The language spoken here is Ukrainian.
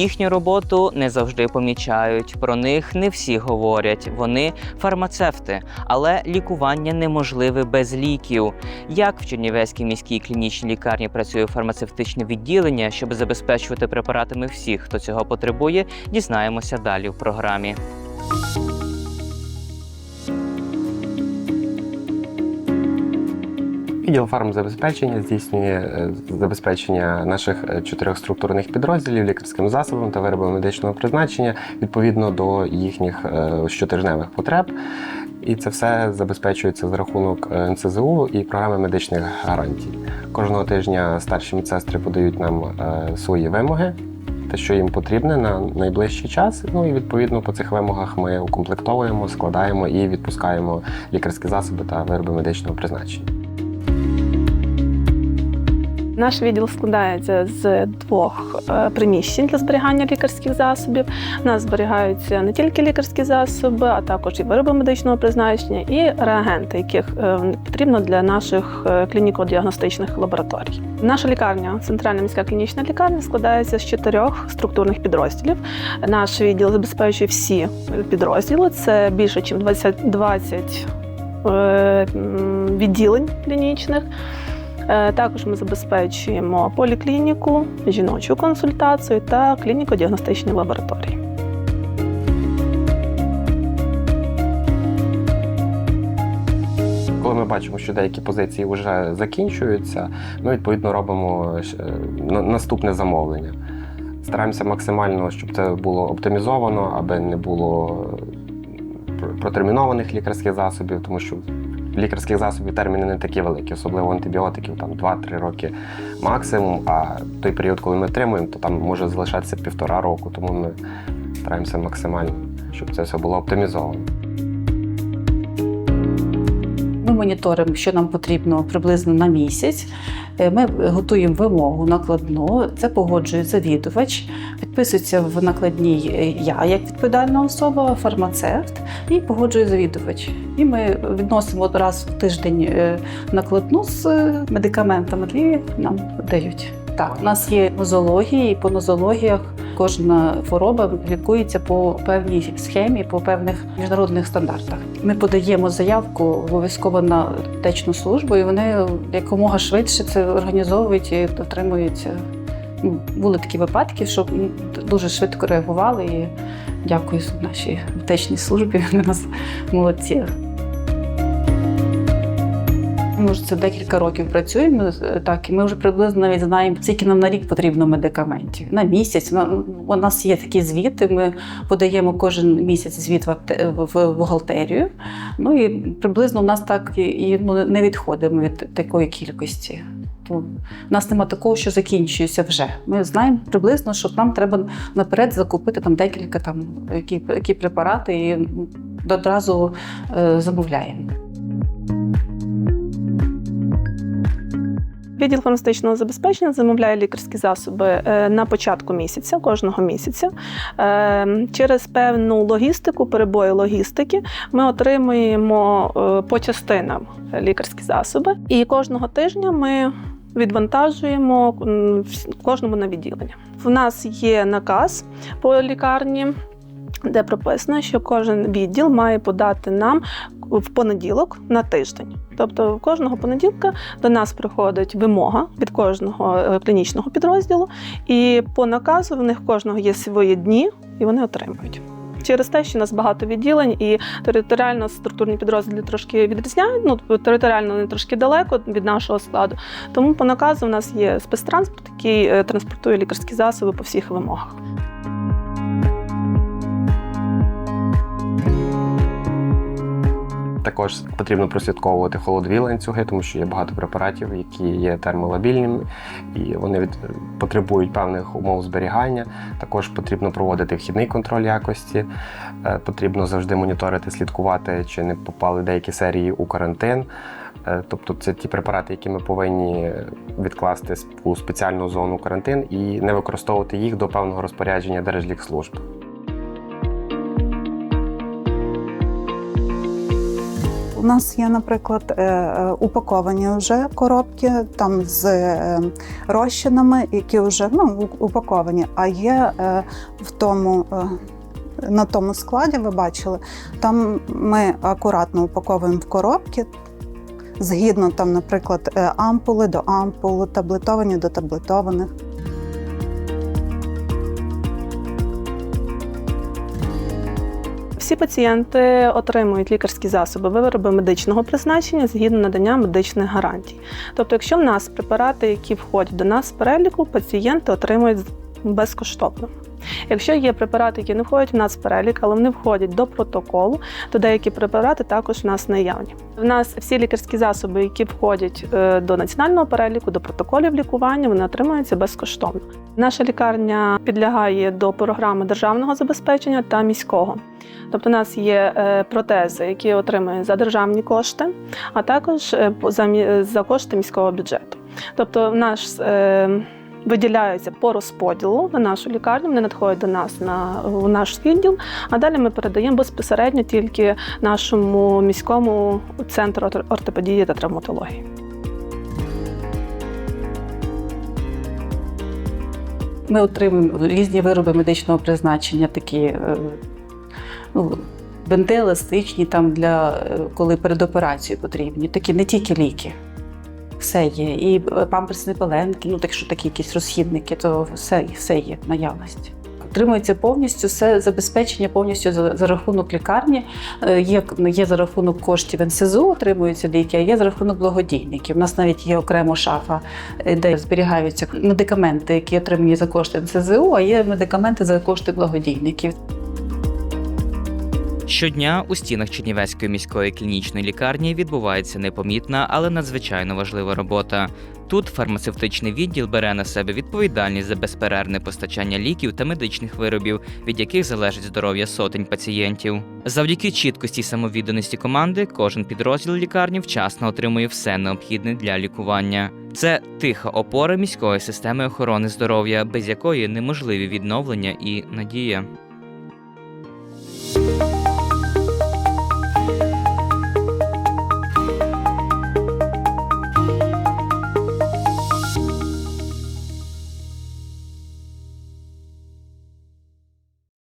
Їхню роботу не завжди помічають. Про них не всі говорять. Вони фармацевти, але лікування неможливе без ліків. Як в Чернівецькій міській клінічній лікарні працює фармацевтичне відділення, щоб забезпечувати препаратами всіх, хто цього потребує, дізнаємося далі в програмі. Відділ фармзабезпечення здійснює е, забезпечення наших е, чотирьох структурних підрозділів лікарським засобом та виробами медичного призначення відповідно до їхніх е, щотижневих потреб. І це все забезпечується за рахунок НСЗУ і програми медичних гарантій. Кожного тижня старші медсестри подають нам свої вимоги, те, що їм потрібне на найближчий час. Ну і відповідно по цих вимогах ми укомплектовуємо, складаємо і відпускаємо лікарські засоби та вироби медичного призначення. Наш відділ складається з двох е, приміщень для зберігання лікарських засобів. У нас зберігаються не тільки лікарські засоби, а також і вироби медичного призначення, і реагенти, яких е, потрібно для наших е, клініко-діагностичних лабораторій. Наша лікарня, центральна міська клінічна лікарня, складається з чотирьох структурних підрозділів. Наш відділ забезпечує всі підрозділи. Це більше, ніж 20, 20 е, відділень клінічних. Е, Також ми забезпечуємо поліклініку, жіночу консультацію та клініко-діагностичні лабораторії. Коли ми бачимо, що деякі позиції вже закінчуються, ми відповідно робимо е, наступне замовлення. Стараємося максимально, щоб це було оптимізовано, аби не було е, протермінованих лікарських засобів, тому що лікарських засобів терміни не такі великі, особливо антибіотиків, там 2-3 роки максимум. А той період, коли ми отримуємо, то там може залишатися півтора року, тому ми стараємося максимально, щоб це все було оптимізовано. Моніторимо, що нам потрібно приблизно на місяць. Е, Ми готуємо вимогу накладну, це погоджує завідувач, підписується в накладній е, я як відповідальна особа, фармацевт, і погоджує завідувач. І ми відносимо раз в тиждень е, накладну з медикаментами, і нам дають. Так, у нас є нозології, і по нозологіях кожна хвороба лікується по певній схемі, по певних міжнародних стандартах. Ми подаємо заявку обов'язково на аптечну службу, і вони якомога швидше це організовують і отримуються. Ну, були такі випадки, що дуже швидко реагували. І дякую нашій аптечній службі. Вони нас молодці. Ми вже це декілька років працюємо е, так, і ми вже приблизно навіть знаємо, скільки нам на рік потрібно медикаментів. На місяць. На- У нас є такі звіти. Ми подаємо кожен місяць звіт в, в бухгалтерію. Ну і приблизно у нас так і, і ну, не відходимо від такої кількості. У нас нема такого, що закінчується вже. Ми знаємо приблизно, що нам треба наперед закупити там декілька там які, які препарати і одразу е, замовляємо. Відділ фармацевтичного забезпечення замовляє лікарські засоби е, на початку місяця, кожного місяця. Е, Через певну логістику, перебої логістики, ми отримуємо е, по частинам лікарські засоби. І кожного тижня ми відвантажуємо кожному на відділення. В нас є наказ по лікарні. Де прописано, що кожен відділ має подати нам в понеділок на тиждень. Тобто кожного понеділка до нас приходить вимога від кожного е, клінічного підрозділу, і по наказу в них кожного є свої дні, і вони отримують. Через те, що у нас багато відділень, і територіально структурні підрозділи трошки відрізняють. Ну територіально вони трошки далеко від нашого складу. Тому по наказу у нас є спецтранспорт, який е, транспортує лікарські засоби по всіх вимогах. Також потрібно прослідковувати холодові ланцюги, тому що є багато препаратів, які є термолабільними, і вони від... потребують певних умов зберігання. Також потрібно проводити вхідний контроль якості. Е, Потрібно завжди моніторити, слідкувати, чи не попали деякі серії у карантин. Е, Тобто це ті препарати, які ми повинні відкласти у спеціальну зону карантин і не використовувати їх до певного розпорядження Держлікслужб. У нас є, наприклад, е, е, упаковані вже коробки там з е, розчинами, які вже ну, упаковані, а є в тому. На тому складі ви бачили, там ми акуратно упаковуємо в коробки, згідно там, наприклад, ампули до ампул, таблетовані до таблетованих. Всі пацієнти отримують лікарські засоби, вироби медичного призначення згідно надання медичних гарантій. Тобто, якщо в нас препарати, які входять до нас в переліку, пацієнти отримують безкоштовно. Якщо є препарати, які не входять в нас в перелік, але вони входять до протоколу, то деякі препарати також в нас наявні. В нас всі лікарські засоби, які входять е, до національного переліку, до протоколів лікування, вони отримуються безкоштовно. Наша лікарня підлягає до програми державного забезпечення та міського. Тобто у нас є е, протези, які отримують за державні кошти, а також е, за, кошти міського бюджету. Тобто наш виділяються по розподілу на нашу лікарню, вони надходять до нас на у наш відділ, а далі ми передаємо безпосередньо тільки нашому міському центру орто- ортопедії та травматології. Ми отримуємо різні вироби медичного призначення, такі е, ну, бинти еластичні, там для е, коли перед операцією потрібні, такі не тільки ліки. Все є. І е, памперсні пеленки, ну так що такі якісь розхідники, то все, все є в наявності. Отримується повністю все забезпечення повністю за, за рахунок лікарні. Е, Є, є за рахунок коштів НСЗУ, отримуються ліки, а є за рахунок благодійників. У нас навіть є окремо шафа, е, де зберігаються медикаменти, які отримані за кошти НСЗУ, а є медикаменти за кошти благодійників. Щодня у стінах Чернівецької міської клінічної лікарні відбувається непомітна, але надзвичайно важлива робота. Тут фармацевтичний відділ бере на себе відповідальність за безперервне постачання ліків та медичних виробів, від яких залежить здоров'я сотень пацієнтів. Завдяки чіткості самовідданості команди, кожен підрозділ лікарні вчасно отримує все необхідне для лікування. Це тиха опора міської системи охорони здоров'я, без якої неможливі відновлення і надія.